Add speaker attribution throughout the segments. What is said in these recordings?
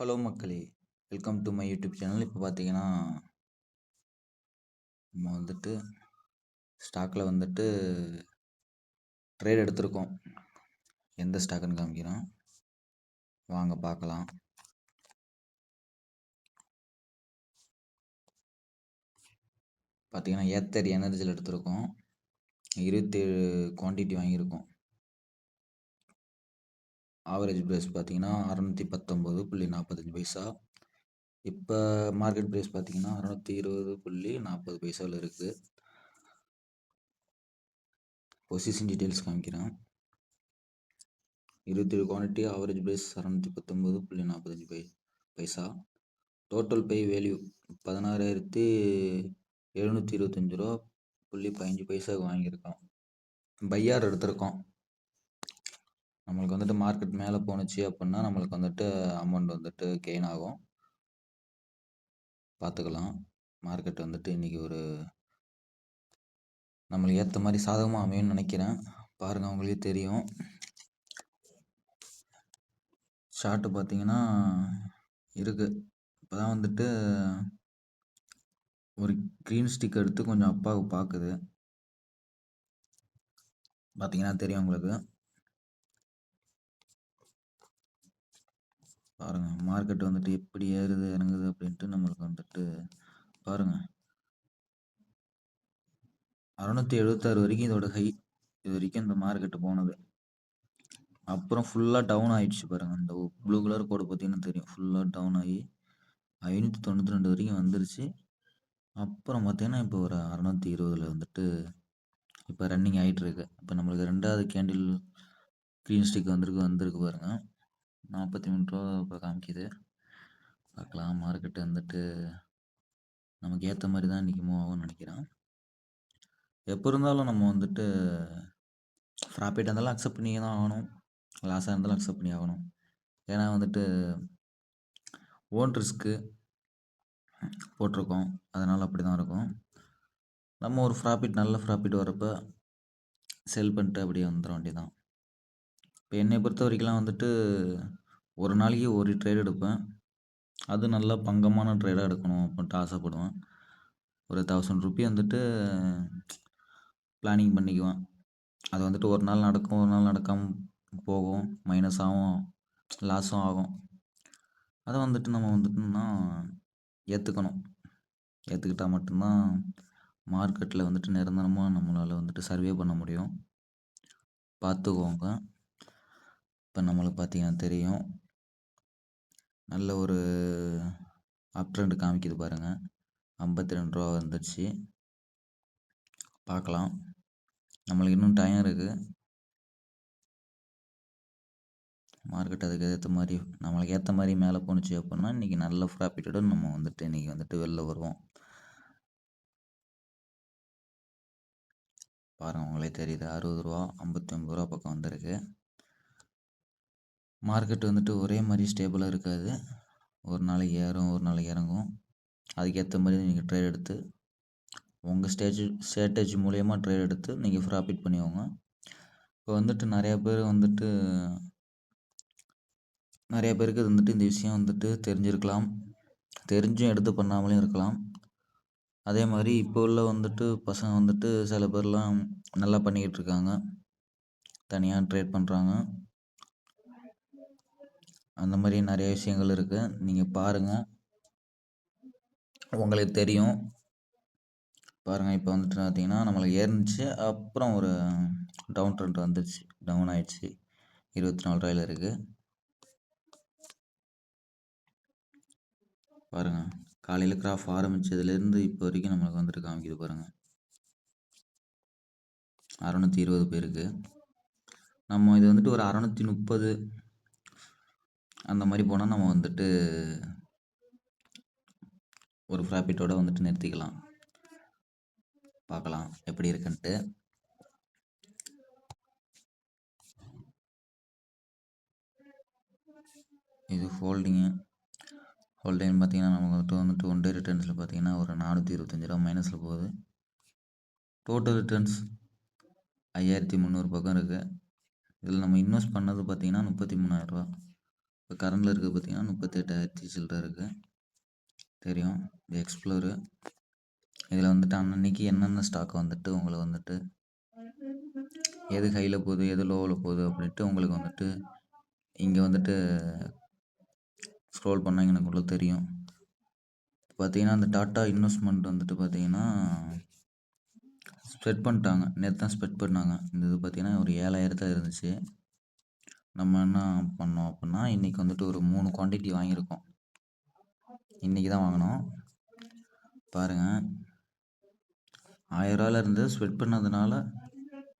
Speaker 1: Hello மக்களே welcome to my YouTube channel இப்போ பார்த்தீங்கன்னா நம்ம வந்துட்டு ஸ்டாக்கில் வந்துட்டு ட்ரேட் எடுத்திருக்கோம். எந்த ஸ்டாக்குன்னு காமிக்கிறோம் வாங்க பார்க்கலாம் பார்த்தீங்கன்னா ஏத்தர் எனர்ஜியில் எடுத்திருக்கோம். இருபத்தேழு குவான்டிட்டி வாங்கியிருக்கோம். ஆவரேஜ் ப்ரைஸ் பார்த்தீங்கன்னா அறநூற்றி பத்தொம்போது புள்ளி நாற்பத்தஞ்சு பைசா. இப்போ மார்க்கெட் ப்ரைஸ் பார்த்தீங்கன்னா அறநூற்றி இருபது புள்ளி நாற்பது பைசாவில் இருக்குது பொசிஷன் டீட்டெயில்ஸ் காமிக்கிறேன். இருபத்தேழு குவான்டிட்டி ஆவரேஜ் ப்ரைஸ் அறநூற்றி பத்தொம்போது புள்ளி நாற்பத்தஞ்சு பை பைசா. டோட்டல் பை வேல்யூ பதினாறாயிரத்தி எழுநூற்றி இருபத்தஞ்சி ரூபா புள்ளி பதினஞ்சு பைசாவுக்கு வாங்கியிருக்கோம். பையார் எடுத்திருக்கோம்? நம்மளுக்கு வந்துட்டு மார்க்கெட் மேலே போணுச்சு அப்படின்னா நம்மளுக்கு வந்துட்டு அமௌண்ட் வந்துட்டு கெயின் ஆகும். பார்த்துக்கலாம் மார்க்கெட் வந்துட்டு இன்றைக்கி ஒரு நம்மளுக்கு ஏற்ற மாதிரி சாதகமாக அமையும்னு நினைக்கிறேன். பாருங்கள் அவங்களுக்கே தெரியும். ஷார்ட்டு பார்த்தீங்கன்னா இருக்குது இப்போ தான் வந்துட்டு ஒரு க்ரீன் ஸ்டிக் எடுத்து கொஞ்சம் அப்பாவுக்கு பார்க்குது பார்த்தீங்கன்னா தெரியும் உங்களுக்கு. பாருங்கள் மார்க்கெட் வந்துட்டு எப்படி ஏறுது இறங்குது அப்படின்ட்டு நம்மளுக்கு வந்துட்டு பாருங்கள் அறநூற்றி எழுபத்தாறு வரைக்கும் இதோட ஹை இது வரைக்கும் இந்த மார்க்கெட்டு போனது. அப்புறம் ஃபுல்லாக டவுன் ஆகிடுச்சு பாருங்கள் இந்த ப்ளூ கலர் கோடு பார்த்தீங்கன்னா தெரியும். ஃபுல்லாக டவுன் ஆகி ஐநூற்றி தொண்ணூற்றி ரெண்டு வரைக்கும் வந்துருச்சு. அப்புறம் பார்த்தீங்கன்னா இப்போ ஒரு அறநூற்றி இருபதில் வந்துட்டு இப்போ ரன்னிங் ஆகிட்டுருக்கு இப்போ நம்மளுக்கு ரெண்டாவது கேண்டில் க்ரீன் ஸ்டிக் வந்திருக்கு வந்திருக்கு பாருங்கள் நாற்பத்தி மூணு ரூபா இப்போ காமிக்குது. பார்க்கலாம் மார்க்கெட்டு வந்துட்டு நமக்கு ஏற்ற மாதிரி தான் இன்றைக்கி மூவ் ஆகும்னு நினைக்கிறேன். எப்போ இருந்தாலும் நம்ம வந்துட்டு ப்ராஃபிட் இருந்தாலும் அக்செப்ட் பண்ணி தான் ஆகணும். லாஸாக இருந்தாலும் அக்செப்ட் பண்ணி ஆகணும். ஏன்னா வந்துட்டு ஓன் ரிஸ்க்கு போட்டிருக்கோம். அதனால் அப்படி தான் இருக்கும். நம்ம ஒரு ப்ராஃபிட் நல்ல ப்ராஃபிட் வரப்போ செல் பண்ணிட்டு அப்படியே வந்துட வேண்டியதான் இப்போ என்னை பொறுத்த வரைக்கும்லாம் வந்துட்டு ஒரு நாளைக்கு ஒரு ட்ரேட் எடுப்பேன். அது நல்லா பங்கமான ட்ரேடாக எடுக்கணும் அப்படின்ட்டு ஆசைப்படுவேன். ஒரு தௌசண்ட் ருப்பி வந்துட்டு பிளானிங் பண்ணிக்குவேன். அது வந்துட்டு ஒரு நாள் நடக்கும் ஒரு நாள் நடக்காமல் போகும். மைனஸ் ஆகும் லாஸும் ஆகும். அதை வந்துட்டு நம்ம வந்துட்டுனா ஏற்றுக்கணும் ஏற்றுக்கிட்டால் மட்டும்தான் மார்க்கெட்டில் வந்துட்டு நிரந்தரமாக நம்மளால் வந்துட்டு சர்வே பண்ண முடியும். பார்த்துக்கோங்க. இப்போ நம்மளுக்கு பார்த்தீங்கன்னா தெரியும். நல்ல ஒரு அப் ட்ரெண்ட் காமிக்குது பாருங்கள் ஐம்பத்தி ரெண்டு ரூபா வந்துடுச்சு பார்க்கலாம். நம்மளுக்கு இன்னும் டைம் இருக்குது மார்க்கெட் அதுக்கு ஏற்ற மாதிரி நம்மளுக்கு ஏற்ற மாதிரி மேலே போணுச்சு அப்படின்னா இன்றைக்கி நல்ல ப்ராஃபிட்டோடு நம்ம வந்துட்டு இன்றைக்கி வந்துட்டு வெளில வருவோம். பாருங்கள் உங்களே தெரியுது. அறுபது ரூபா ஐம்பத்தி ஒம்பது ரூபா பக்கம் வந்திருக்கு. மார்க்கெட் வந்துட்டு ஒரே மாதிரி ஸ்டேபிளாக இருக்காது. ஒரு நாளைக்கு ஏறும் ஒரு நாளைக்கு இறங்கும். அதுக்கேற்ற மாதிரி நீங்கள் ட்ரேட் எடுத்து உங்கள் ஸ்டேஜ் ஸ்ட்ராட்டஜி மூலயமா ட்ரேட் எடுத்து நீங்கள் ப்ராஃபிட் பண்ணிக்கோங்க. இப்போ வந்துட்டு நிறையா பேர் வந்துட்டு நிறைய பேருக்கு இது வந்துட்டு இந்த விஷயம் வந்துட்டு தெரிஞ்சிருக்கலாம். தெரிஞ்சும் எடுத்து பண்ணாமலேயும் இருக்கலாம். அதே மாதிரி இப்போ உள்ள வந்துட்டு பசங்க வந்துட்டு சில பேர்லாம் நல்லா பண்ணிக்கிட்டு இருக்காங்க. தனியாக ட்ரேட் பண்ணுறாங்க அந்த மாதிரி நிறைய விஷயங்கள் இருக்குது நீங்கள் பாருங்கள் உங்களுக்கு தெரியும். பாருங்கள் இப்போ வந்துட்டு பார்த்தீங்கன்னா நம்மளுக்கு ஏறிச்சு அப்புறம் ஒரு டவுன் ட்ரெண்ட் வந்துடுச்சு டவுன் ஆயிடுச்சு. இருபத்தி நாலு ரூபாயில் இருக்குது பாருங்கள் காலையில் கிராஃப் ஆரம்பித்ததுலேருந்து இப்போ வரைக்கும் நம்மளுக்கு வந்துட்டு காமிக்குது பாருங்கள் அறநூற்றி இருபது பேருக்கு. நம்ம இது வந்துட்டு ஒரு அறநூற்றி முப்பது அந்த மாதிரி போனால் நம்ம வந்துட்டு ஒரு ப்ராஃபிட்டோட வந்துட்டு நிறுத்திக்கலாம். பார்க்கலாம் எப்படி இருக்குன்ட்டு. இது ஹோல்டிங்கு ஹோல்டிங் பார்த்தீங்கன்னா நமக்கு வந்துட்டு வந்துட்டு ஒன் டே ரிட்டர்ன்ஸில் பார்த்தீங்கன்னா ஒரு நானூற்றி இருபத்தஞ்சி ரூபா மைனஸில் போகுது. டோட்டல் ரிட்டர்ன்ஸ் ஐயாயிரத்தி முந்நூறு பக்கம் இருக்குது இதில் நம்ம இன்வெஸ்ட் பண்ணது பார்த்திங்கன்னா முப்பத்தி மூணாயிரரூவா இப்போ கரண்டில் இருக்குது பார்த்தீங்கன்னா முப்பத்தெட்டாயிரத்தி சில்லற இருக்குது தெரியும். இது எக்ஸ்ப்ளோரு இதில் வந்துட்டு அன்னன்னைக்கு என்னென்ன ஸ்டாக் வந்துட்டு உங்களை வந்துட்டு எது ஹையில் போகுது எது லோவில் போகுது அப்படின்ட்டு உங்களுக்கு வந்துட்டு இங்கே வந்துட்டு ஸ்க்ரோல் பண்ணால் எனக்கு தெரியும். பார்த்தீங்கன்னா அந்த டாட்டா இன்வெஸ்ட்மெண்ட் வந்துட்டு பார்த்தீங்கன்னா ஸ்ப்ரெட் பண்ணிட்டாங்க. நேற்று தான் ஸ்ப்ரெட் பண்ணாங்க. இந்த இது பார்த்தீங்கன்னா ஒரு ஏழாயிரத்தில் இருந்துச்சு. நம்ம என்ன பண்ணோம் அப்படின்னா இன்றைக்கி வந்துட்டு ஒரு மூணு குவான்டிட்டி வாங்கியிருக்கோம். இன்றைக்கி தான் வாங்கினோம். பாருங்கள் ஆயிரரூவால இருந்து ஸ்ப்ரெட் பண்ணதுனால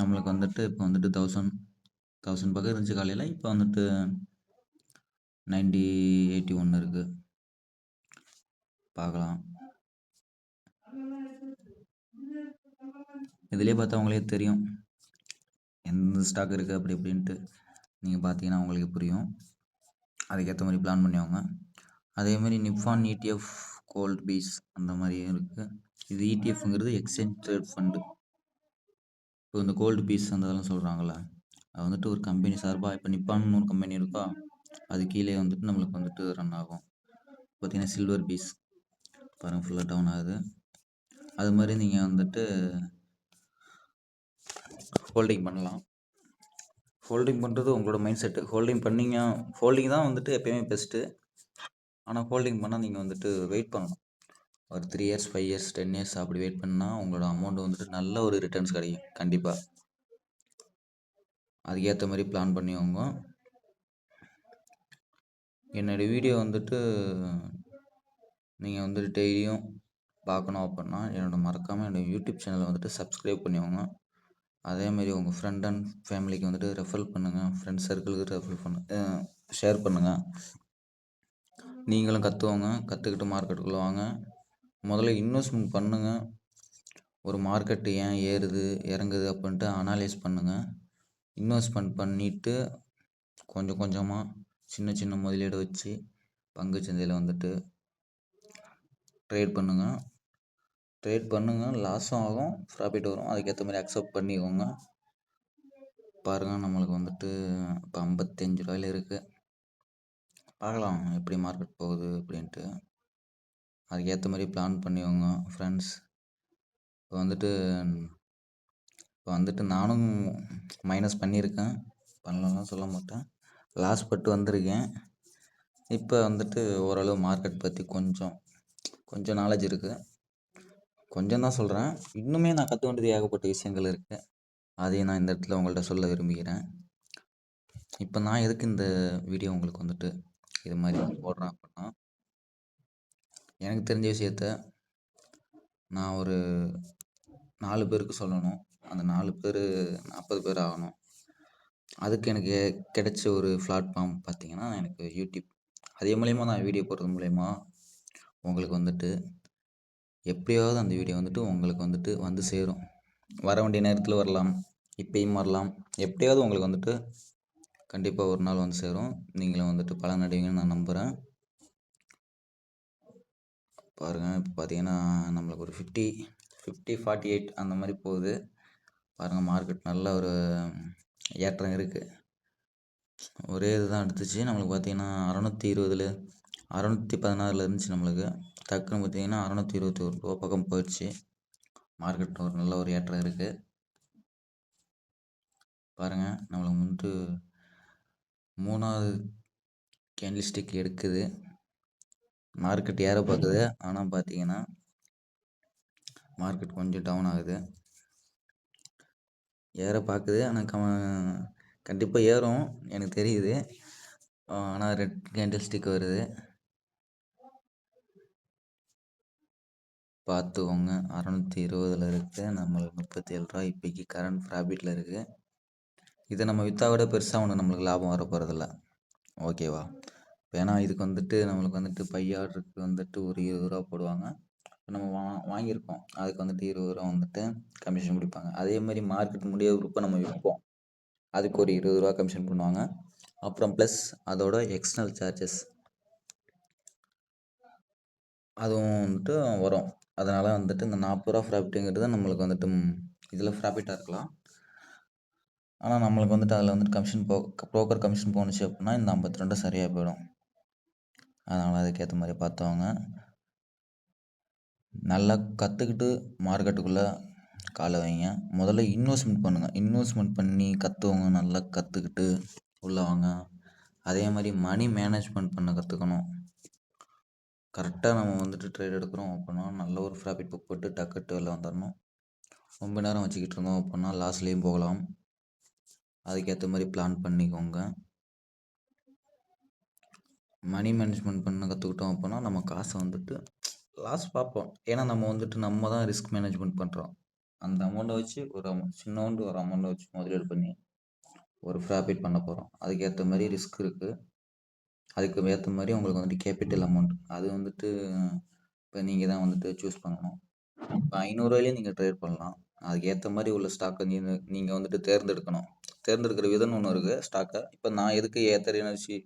Speaker 1: நம்மளுக்கு வந்துட்டு இப்போ வந்துட்டு தௌசண்ட் தௌசண்ட் பக்கம் இருந்துச்சு காலையில். இப்போ வந்துட்டு நைன்டி எயிட்டி ஒன்று இருக்குது பார்க்கலாம் இதுலேயே பார்த்தா உங்களே தெரியும். எந்த ஸ்டாக் இருக்குது அப்படி இப்படின்ட்டு. நீங்கள் பார்த்தீங்கன்னா உங்களுக்கு புரியும். அதுக்கேற்ற மாதிரி பிளான் பண்ணிவாங்க அதேமாதிரி நிப்பான் இடிஎஃப் கோல்ட் பீஸ் அந்த மாதிரியும் இருக்குது இது இடிஎஃப்ங்கிறது எக்ஸ்சேஞ்ச் ட்ரேட் ஃபண்டு இப்போ இந்த கோல்டு பீஸ் அந்த இதெல்லாம் சொல்கிறாங்கள அது வந்துட்டு ஒரு கம்பெனி சார்பாக இப்போ நிப்பான்னு ஒரு கம்பெனி இருக்கா அது கீழே வந்துட்டு நம்மளுக்கு வந்துட்டு ரன் ஆகும். பார்த்தீங்கன்னா சில்வர் பீஸ் பாருங்கள் ஃபுல்லாக டவுன் ஆகுது. அது மாதிரி நீங்கள் வந்துட்டு ஹோல்டிங் பண்ணலாம். ஹோல்டிங் பண்ணுறது உங்களோட மைண்ட் செட்டு ஹோல்டிங் பண்ணிங்க ஹோல்டிங் தான் வந்துட்டு எப்பயுமே பெஸ்ட்டு ஆனால் ஹோல்டிங் பண்ணால் நீங்கள் வந்துட்டு வெயிட் பண்ணணும். ஒரு three years five years ten years அப்படி வெயிட் பண்ணால் உங்களோட அமௌண்ட் வந்துட்டு நல்ல ஒரு ரிட்டர்ன்ஸ் கிடைக்கும் கண்டிப்பாக அதுக்கேற்ற மாதிரி பிளான் பண்ணிக்கோங்க. என்னுடைய வீடியோ வந்துட்டு நீங்கள் வந்துட்டு டெய்லியும் பார்க்கணும் அப்படின்னா என்னோட மறக்காமல் என்னோடய யூடியூப் சேனலை வந்துட்டு சப்ஸ்கிரைப் பண்ணிக்கோங்க. அதேமாரி உங்கள் ஃப்ரெண்ட் அண்ட் ஃபேமிலிக்கு வந்துட்டு ரெஃபர் பண்ணுங்கள் ஃப்ரெண்ட்ஸ் சர்க்கிளுக்கு ரெஃபர் பண்ணு ஷேர் பண்ணுங்கள் நீங்களும் கற்றுவோங்க கற்றுக்கிட்டு மார்க்கெட்டுக்குள்ளே வாங்க. முதல்ல இன்வெஸ்ட்மெண்ட் பண்ணுங்கள் ஒரு மார்க்கெட்டு ஏன் ஏறுது இறங்குது அப்படின்ட்டு அனாலைஸ் பண்ணுங்கள் இன்வெஸ்ட்மெண்ட் பண்ணிவிட்டு கொஞ்சம் கொஞ்சமாக சின்ன சின்ன முதலீடு வச்சு பங்கு சந்தையில் வந்துட்டு ட்ரேட் பண்ணுங்கள் ட்ரேட் பண்ணுங்கள் லாஸும் ஆகும். ப்ராஃபிட் வரும். அதுக்கேற்ற மாதிரி அக்செப்ட் பண்ணிக்கோங்க. பாருங்கள் நம்மளுக்கு வந்துட்டு இப்போ ஐம்பத்தஞ்சு ரூபாயில் இருக்குது பார்க்கலாம். எப்படி மார்க்கெட் போகுது அப்படின்ட்டு. அதுக்கேற்ற மாதிரி பிளான் பண்ணிக்கோங்க ஃப்ரெண்ட்ஸ் இப்போ வந்துட்டு இப்போ வந்துட்டு நானும் மைனஸ் பண்ணியிருக்கேன். பண்ணலாம் சொல்ல மாட்டேன். லாஸ் பட்டு வந்திருக்கேன். இப்போ வந்துட்டு ஓரளவு மார்க்கெட் பற்றி கொஞ்சம் கொஞ்சம் நாலேஜ் இருக்குது கொஞ்சம் தான் சொல்கிறேன் இன்னுமே நான் கற்றுக்க வேண்டியது ஏகப்பட்ட விஷயங்கள் இருக்குது அதையும் நான் இந்த இடத்துல உங்கள்கிட்ட சொல்ல விரும்புகிறேன். இப்போ நான் எதுக்கு இந்த வீடியோ உங்களுக்கு வந்துட்டு இது மாதிரி போடுறேன் அப்படின்னா எனக்கு தெரிஞ்ச விஷயத்த நான் ஒரு நாலு பேருக்கு சொல்லணும். அந்த நாலு பேர் நாற்பது பேர் ஆகணும். அதுக்கு எனக்கு கிடைச்ச ஒரு பிளாட்ஃபார்ம் பார்த்திங்கன்னா எனக்கு யூடியூப் அதே மூலயமா நான் வீடியோ போடுறது மூலயமா உங்களுக்கு வந்துட்டு எப்படியாவது அந்த வீடியோ வந்துட்டு உங்களுக்கு வந்துட்டு வந்து சேரும். வர வேண்டிய நேரத்தில் வரலாம். இப்பயும் வரலாம். எப்படியாவது உங்களுக்கு வந்துட்டு கண்டிப்பாக ஒரு நாள் வந்து சேரும். நீங்களும் வந்துட்டு பலன் அடைவீங்கன்னு நான் நம்புகிறேன் பாருங்கள் இப்போ பார்த்தீங்கன்னா நம்மளுக்கு ஒரு ஃபிஃப்டி ஃபிஃப்டி ஃபார்ட்டி எயிட் அந்த மாதிரி போகுது. பாருங்கள் மார்க்கெட் நல்ல ஒரு ஏற்றம் இருக்குது ஒரே இது தான் எடுத்துச்சு. நம்மளுக்கு பார்த்தீங்கன்னா அறநூற்றி இருபதுல அறநூற்றி பதினாறில் இருந்துச்சு நம்மளுக்கு. டக்குன்னு பார்த்தீங்கன்னா அறநூற்றி இருபத்தி ஒரு ரூபா பக்கம் போயிடுச்சு. மார்க்கெட் ஒரு நல்ல ஒரு ஏற்றம் இருக்குது பாருங்கள் நம்மளுக்கு வந்துட்டு மூணாவது கேண்டில் ஸ்டிக் எடுக்குது. மார்க்கெட் ஏற பார்க்குது ஆனால் பார்த்தீங்கன்னா மார்க்கெட் கொஞ்சம் டவுன் ஆகுது. ஏற பார்க்குது ஆனால் க கண்டிப்பாக ஏறும். எனக்கு தெரியுது. ஆனால் ரெட் கேண்டில் ஸ்டிக் வருது. பார்த்துக்கோங்க அறநூற்றி இருபதில் இருக்குது நம்மளுக்கு முப்பத்தி ஏழு ரூபா இப்போக்கி கரண்ட் ப்ராஃபிட்டில் இருக்குது இதை நம்ம விற்றா விட பெருசாக ஒன்று நம்மளுக்கு லாபம் வர போகிறதில்ல ஓகேவா ஏன்னா இதுக்கு வந்துட்டு நம்மளுக்கு வந்துட்டு பை ஆர்டருக்கு வந்துட்டு ஒரு இருபது ரூபா போடுவாங்க. நம்ம வா வாங்கியிருக்கோம். அதுக்கு வந்துட்டு இருபது ரூபா வந்துட்டு கமிஷன் பிடிப்பாங்க அதே மாதிரி மார்க்கெட் முடிய குரூப்பை நம்ம விற்போம். அதுக்கு ஒரு இருபது ரூபா கமிஷன் பண்ணுவாங்க. அப்புறம் ப்ளஸ் அதோட எக்ஸ்டர்னல் சார்ஜஸ் அதுவும் வந்துட்டு வரும். அதனால் வந்துட்டு இந்த நாற்பது ரூபா ப்ராஃபிட்டுங்கிறது நம்மளுக்கு வந்துட்டு இதில் ப்ராஃபிட்டாக இருக்கலாம். ஆனால் நம்மளுக்கு வந்துட்டு அதில் வந்துட்டு கமிஷன் போ ப்ரோக்கர் கமிஷன் போணுச்சு அப்படின்னா இந்த ஐம்பத்தி ரெண்டு சரியாக போயிடும். அதனால் அதுக்கேற்ற மாதிரி பார்த்தவங்க நல்லா கற்றுக்கிட்டு மார்க்கெட்டுக்குள்ளே காலை வைங்க. முதல்ல இன்வெஸ்ட்மெண்ட் பண்ணுங்கள் இன்வெஸ்ட்மெண்ட் பண்ணி கற்றுவங்க நல்லா கற்றுக்கிட்டு உள்ளே வாங்க. அதே மாதிரி மணி மேனேஜ்மெண்ட் பண்ண கற்றுக்கணும் கரெக்டாக நம்ம வந்துட்டு ட்ரேட் எடுக்கிறோம் அப்படின்னா நல்ல ஒரு ப்ராஃபிட் புக் போட்டு டக்குட்டு வெளில வந்துடணும் ரொம்ப நேரம் வச்சுக்கிட்டு இருந்தோம் அப்படின்னா லாஸ்லேயும் போகலாம். அதுக்கேற்ற மாதிரி பிளான் பண்ணிக்கோங்க. மணி மேனேஜ்மெண்ட் பண்ண கற்றுக்கிட்டோம் அப்படின்னா நம்ம காசை வந்துட்டு லாஸ் பார்ப்போம். ஏன்னா நம்ம வந்துட்டு நம்ம தான் ரிஸ்க் மேனேஜ்மெண்ட் பண்ணுறோம் அந்த அமௌண்ட்டை வச்சு ஒரு அமௌண்ட் சின்னோண்டு ஒரு அமௌண்ட்டை வச்சு முதலீடு பண்ணி ஒரு ப்ராஃபிட் பண்ண போகிறோம் அதுக்கேற்ற மாதிரி ரிஸ்க் இருக்குது அதுக்கு ஏற்ற மாதிரி உங்களுக்கு வந்துட்டு கேபிட்டல் அமௌண்ட். அது வந்துட்டு இப்போ நீங்கள் தான் வந்துட்டு சூஸ் பண்ணணும். இப்போ ஐநூறுரூவாயிலே நீங்கள் ட்ரேட் பண்ணலாம். அதுக்கு ஏற்ற மாதிரி உள்ள ஸ்டாக்கை நீங்கள் நீங்கள் வந்துட்டு தேர்ந்தெடுக்கணும். தேர்ந்தெடுக்கிற விதம்னு ஒன்று இருக்குது ஸ்டாக்கை இப்போ நான் எதுக்கு ஏத்தர் எனர்ஜி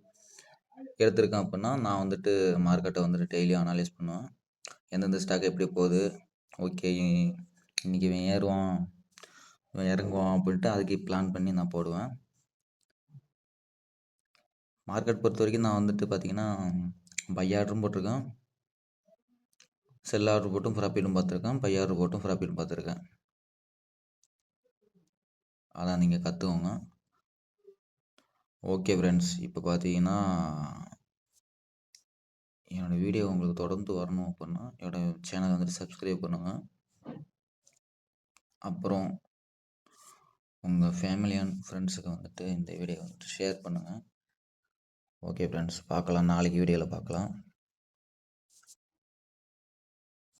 Speaker 1: எடுத்திருக்கேன் அப்படின்னா நான் வந்துட்டு மார்க்கெட்டை வந்துட்டு டெய்லியும் அனலைஸ் பண்ணுவேன். எந்தெந்த ஸ்டாக் எப்படி போகுது? ஓகே இன்றைக்கி இவன் ஏறுவான் இவன் இறங்குவான் அப்படின்ட்டு அதுக்கு பிளான் பண்ணி நான் போடுவேன். மார்க்கெட் பொறுத்த வரைக்கும் நான் வந்துட்டு பார்த்தீங்கன்னா பை ஆர்டரும் போட்டிருக்கேன். செல் ஆர்டர் போட்டும் ப்ராஃபிட்டும் பார்த்துருக்கேன் பை ஆர்டர் போட்டும் ப்ராஃபிட்டும் பார்த்துருக்கேன் அதான் நீங்கள் கற்றுக்கோங்க ஓகே ஃப்ரெண்ட்ஸ் இப்போ பார்த்தீங்கன்னா என்னோடய வீடியோ உங்களுக்கு தொடர்ந்து வரணும் அப்படின்னா என்னோடய சேனலை வந்துட்டு சப்ஸ்கிரைப் பண்ணுங்கள் அப்புறம் உங்கள் ஃபேமிலி அண்ட் ஃப்ரெண்ட்ஸுக்கு வந்துட்டு இந்த வீடியோ வந்துட்டு ஷேர் பண்ணுங்கள் ஓகே ஃப்ரெண்ட்ஸ் பார்க்கலாம். நாளைக்கு வீடியோவில் பார்க்கலாம்.